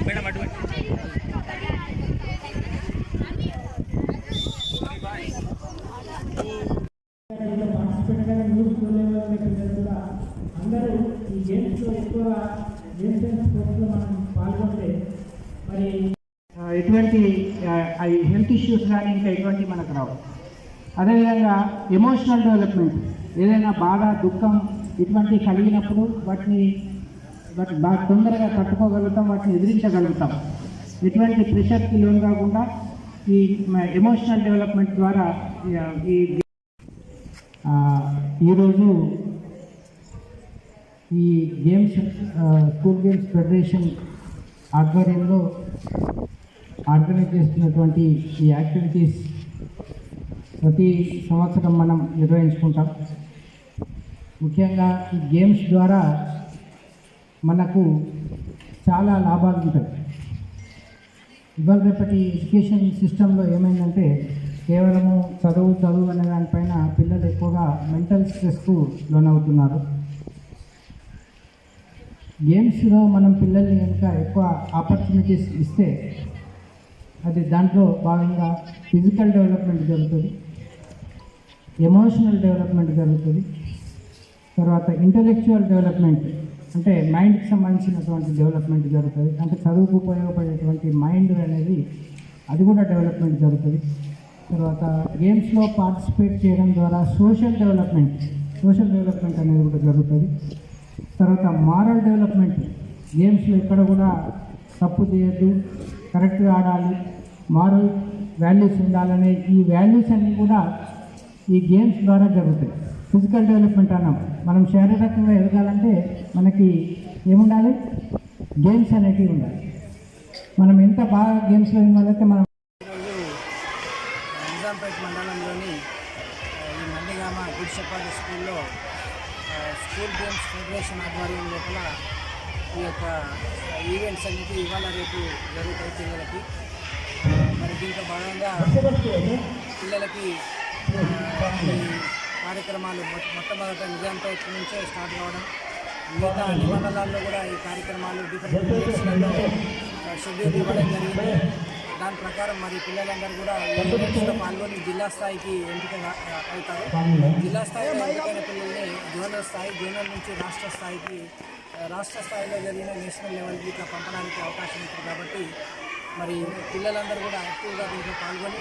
Madam అటువంటి అందరూ ఈ గేమ్స్లో ఎక్కువ గేమ్స్ స్పోర్ట్స్లో మనం పాల్గొంటే మరి ఎటువంటి హెల్త్ ఇష్యూస్ కానీ ఇంకా ఎటువంటి మనకు రావు. అదేవిధంగా ఎమోషనల్ డెవలప్మెంట్. ఏదైనా బాధ దుఃఖం ఇటువంటివి కలిగినప్పుడు వాటిని వాటిని బాగా తొందరగా తట్టుకోగలుగుతాం వాటిని ఎదిరించగలుగుతాం. ఎటువంటి ప్రెషర్కి లోన్ కాకుండా ఈ ఎమోషనల్ డెవలప్మెంట్ ద్వారా ఈ- ఈరోజు ఈ గేమ్స్ స్కూల్ గేమ్స్ ఫెడరేషన్ ఆధ్వర్యంలో ఆర్గనైజ్ చేస్తున్నటువంటి ఈ యాక్టివిటీస్ ప్రతి సంవత్సరం మనం నిర్వహించుకుంటాం. ముఖ్యంగా ఈ గేమ్స్ ద్వారా మనకు చాలా లాభాలు ఉంటాయి. ఇవాళ రేపటి ఎడ్యుకేషన్ సిస్టంలో ఏమైందంటే కేవలము చదువు చదువు అనే దానిపైన పిల్లలు ఎక్కువగా మెంటల్ స్ట్రెస్కు లోనవుతున్నారు. గేమ్స్లో మనం పిల్లల్ని కనుక ఎక్కువ ఆపర్చునిటీస్ ఇస్తే అది దాంట్లో భాగంగా ఫిజికల్ డెవలప్మెంట్ జరుగుతుంది ఎమోషనల్ డెవలప్మెంట్ జరుగుతుంది తర్వాత ఇంటలెక్చువల్ డెవలప్మెంట్ అంటే మైండ్కి సంబంధించినటువంటి డెవలప్మెంట్ జరుగుతుంది అంటే చదువుకు ఉపయోగపడేటువంటి మైండ్ అనేది అది కూడా డెవలప్మెంట్ జరుగుతుంది. తర్వాత గేమ్స్లో పార్టిసిపేట్ చేయడం ద్వారా సోషల్ డెవలప్మెంట్ సోషల్ డెవలప్మెంట్ అనేది కూడా జరుగుతుంది. తర్వాత మారల్ డెవలప్మెంట్ గేమ్స్లో ఇక్కడ కూడా తప్పు చేయొద్దు కరెక్ట్గా ఆడాలి మారల్ వాల్యూస్ ఉండాలనే ఈ వాల్యూస్ అన్నీ కూడా ఈ గేమ్స్ ద్వారా జరుగుతాయి. ఫిజికల్ డెవలప్మెంట్ అన్నాం. మనం శారీరకంగా ఎదగాలంటే మనకి ఏముండాలి? గేమ్స్ అనేటివి ఉండాలి. మనం ఎంత బాగా గేమ్స్లో ఇన్వాల్వ్ మనం ఈరోజు నిజాంపేట మండలంలోని ఆ, ఈ నందిగామ గుడిసెపాటి స్కూల్లో స్కూల్ గేమ్స్ ఫెడరేషన్ ఆధ్వర్యం లోపల ఈ యొక్క ఈవెంట్స్ అనేది ఇవాళ రేపు జరుగుతాయి పిల్లలకి. మరి దీంట్లో భాగంగా పిల్లలకి కార్యక్రమాలు మొట్టమొదట నిజాంపేట నుంచే స్టార్ట్ కావడం మిగతా అన్ని మండలాల్లో కూడా ఈ కార్యక్రమాలు డిఫరెంట్ ప్లేస్లలో షెడ్యూల్ ఇవ్వడం జరిగింది. దాని ప్రకారం మరి పిల్లలందరూ కూడా ఈ ఈవెంట్స్లో పాల్గొని జిల్లా స్థాయికి ఎంపిక అవుతారు. జిల్లా స్థాయిలో ఎంపికైన పిల్లల్ని జోనల్ స్థాయి జోనల్ నుంచి రాష్ట్ర స్థాయికి రాష్ట్ర స్థాయిలో జరిగిన నేషనల్ లెవెల్కి ఇట్లా పంపడానికి అవకాశం ఉంటుంది కాబట్టి మరి పిల్లలందరూ కూడా యాక్టివ్గా దీంట్లో పాల్గొని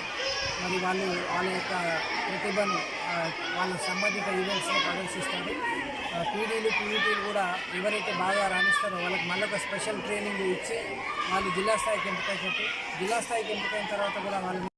మరి వాళ్ళు వాళ్ళ యొక్క ప్రతిభను వాళ్ళ సంబంధిత ఈవెంట్స్లో ప్రదర్శిస్తారు. పీడీలు పీఈటీలు కూడా ఎవరైతే బాగా రాణిస్తారో వాళ్ళకి మళ్ళీ ఒక స్పెషల్ ట్రైనింగ్ ఇచ్చి వాళ్ళు జిల్లా స్థాయికి ఎంపికైనట్టు జిల్లా స్థాయికి ఎంపికైన తర్వాత కూడా వాళ్ళు